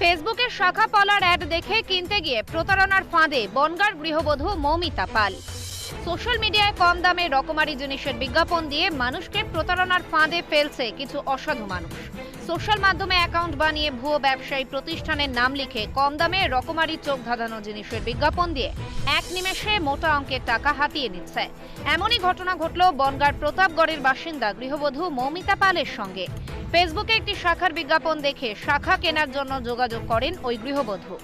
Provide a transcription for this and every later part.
ফেসবুকের শাখা পলার অ্যাড দেখে কিনতে গিয়ে প্রতারণার ফাঁদে বনগার গৃহবধূ মৌমিতা পাল। সোশ্যাল মিডিয়ায় কম দামে রকমারি জিনিসের বিজ্ঞাপন দিয়ে মানুষকে প্রতারণার ফাঁদে ফেলছে কিছু অসাধু মানুষ। সোশ্যাল মাধ্যমে অ্যাকাউন্ট বানিয়ে ভুয়ো ব্যবসায়ী প্রতিষ্ঠানের নাম লিখে কম দামে রকমারি চোখ ধাঁধানো জিনিসের বিজ্ঞাপন দিয়ে এক নিমেষে মোটা অঙ্কের টাকা হাতিয়ে নিচ্ছে। এমনই ঘটনা ঘটল বনগার প্রতাপগড়ের বাসিন্দা গৃহবধূ মৌমিতা পালের সঙ্গে। ফেসবুকে একটি শাখার বিজ্ঞাপন দেখে শাখা কেনার জন্য যোগাযোগ করেন ওই গৃহবধূ।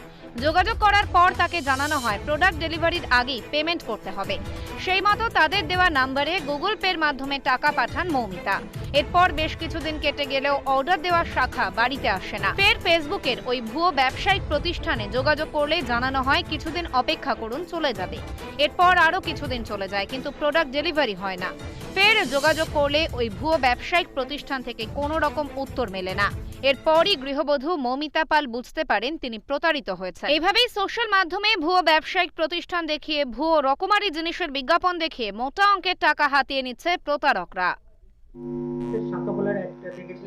যোগাযোগ করার পর তাকে জানানো হয় প্রোডাক্ট ডেলিভারির আগেই পেমেন্ট করতে হবে। সেই মতো তাদের দেওয়া নাম্বারে গুগল পের মাধ্যমে টাকা পাঠান মৌমিতা। এরপর বেশ কিছুদিন কেটে গেলেও অর্ডার দেওয়া শাখা বাড়িতে আসে না। ফের ফেসবুকের ওই ভুয়ো ব্যবসায়িক প্রতিষ্ঠানে যোগাযোগ করলে জানানো হয়, কিছুদিন অপেক্ষা করুন, চলে যাবে। এরপর আরও কিছুদিন চলে যায়, কিন্তু প্রোডাক্ট ডেলিভারি হয় না। ফের যোগাযোগ করলে ওই ভুয়ো ব্যবসায়িক প্রতিষ্ঠান থেকে কোনো রকম উত্তর মেলে না। এরপরই গৃহবধূ মমিতা পাল বুঝতে পারেন তিনি প্রতারিত হয়েছেন। এইভাবেই সোশ্যাল মাধ্যমে ভুয়ো ব্যবসায়িক প্রতিষ্ঠান দেখিয়ে, ভুয়ো রকমারি জিনিসের বিজ্ঞাপন দেখিয়ে মোটা অঙ্কের টাকা হাতিয়ে নিচ্ছে প্রতারকরা।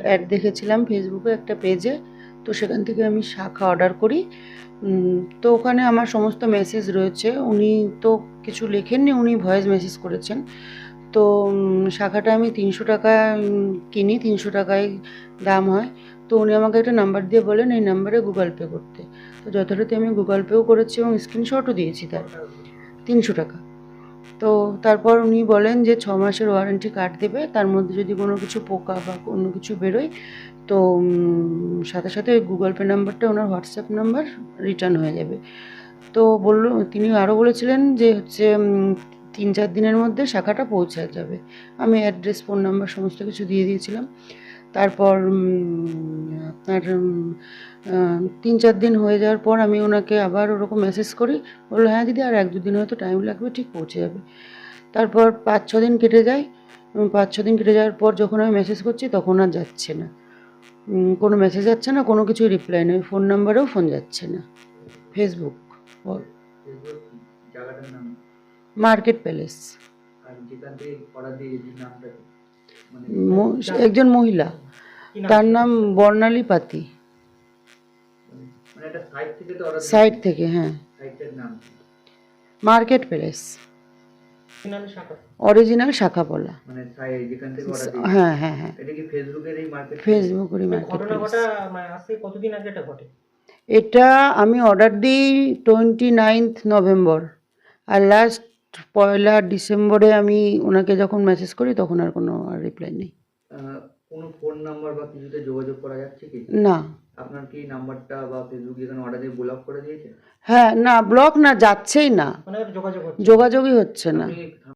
অ্যাড দেখেছিলাম ফেসবুকে একটা পেজে, তো সেখান থেকে আমি শাখা অর্ডার করি। তো ওখানে আমার সমস্ত মেসেজ রয়েছে। উনি তো কিছু লেখেননি, উনি ভয়েস মেসেজ করেছেন। তো শাখাটা আমি তিনশো টাকা কিনি, তিনশো টাকায় দাম হয়। তো উনি আমাকে একটা নাম্বার দিয়ে বলেন এই নাম্বারে গুগল পে করতে। তো যথারীতি আমি গুগল পেও করেছি এবং স্ক্রিনশটও দিয়েছি তার। তিনশো টাকা। তো তারপর উনি বলেন যে ছ মাসের ওয়ারেন্টি কার্ড দেবে, তার মধ্যে যদি কোনো কিছু পোকা বা অন্য কিছু বেরোয়, তো সাথে সাথে ওই গুগল পে নাম্বারটা ওনার হোয়াটসঅ্যাপ নাম্বার রিটার্ন হয়ে যাবে। তো বলল, তিনি আরও বলেছিলেন যে হচ্ছে তিন চার দিনের মধ্যে শাখাটা পৌঁছে যাবে। আমি অ্যাড্রেস ফোন নাম্বার সমস্ত কিছু দিয়ে দিয়েছিলাম। তারপর আপনার তিন চার দিন হয়ে যাওয়ার পর আমি ওনাকে আবার ওরকম মেসেজ করি। বলল হ্যাঁ দিদি, আর এক দুদিন হয়তো টাইম লাগবে, ঠিক পৌঁছে যাবে। তারপর পাঁচ ছ দিন কেটে যায়। পাঁচ ছ দিন কেটে যাওয়ার পর যখন আমি মেসেজ করছি তখন আর যাচ্ছে না। কোনো মেসেজ যাচ্ছে না, কোনো কিছু রিপ্লাই নেই। ফোন নাম্বারেও ফোন যাচ্ছে না। ফেসবুক নাম মার্কেট প্যালেস? মানে একজন মহিলা। তার নাম বর্ণালী পাতি। মানে একটা সাইট থেকে তো অর্ডার সাইট থেকে হ্যাঁ। সাইটের নাম। কি? Market palace. অরিজিনাল শাখা। বলা মানে হ্যাঁ হ্যাঁ হ্যাঁ। এটা কি ফেসবুকের এই মার্কেট ফেসবুকেরই মার্কেট ঘটনা প্লেস ঘটা মানে আজকে কতদিন আগে এটা ঘটে? এটা আমি অর্ডার দিই টোয়েন্টি নাইনথ নভেম্বর আর লাস্ট পয়লা ডিসেম্বরে আমি ওনাকে যখন মেসেজ করি তখন আর কোনো রিপ্লাই নেই। কোনো ফোন নাম্বার বা কিছুতে যোগাযোগ করা যাচ্ছে কি? না। আপনার কি নাম্বারটা বা ফেসবুক যেখানে অর্ডার দিয়ে ব্লক করে দিয়েছে? হ্যাঁ না ব্লক না যাচ্ছেই না। মানে আর যোগাযোগ হচ্ছে। যোগাযোগই হচ্ছে না।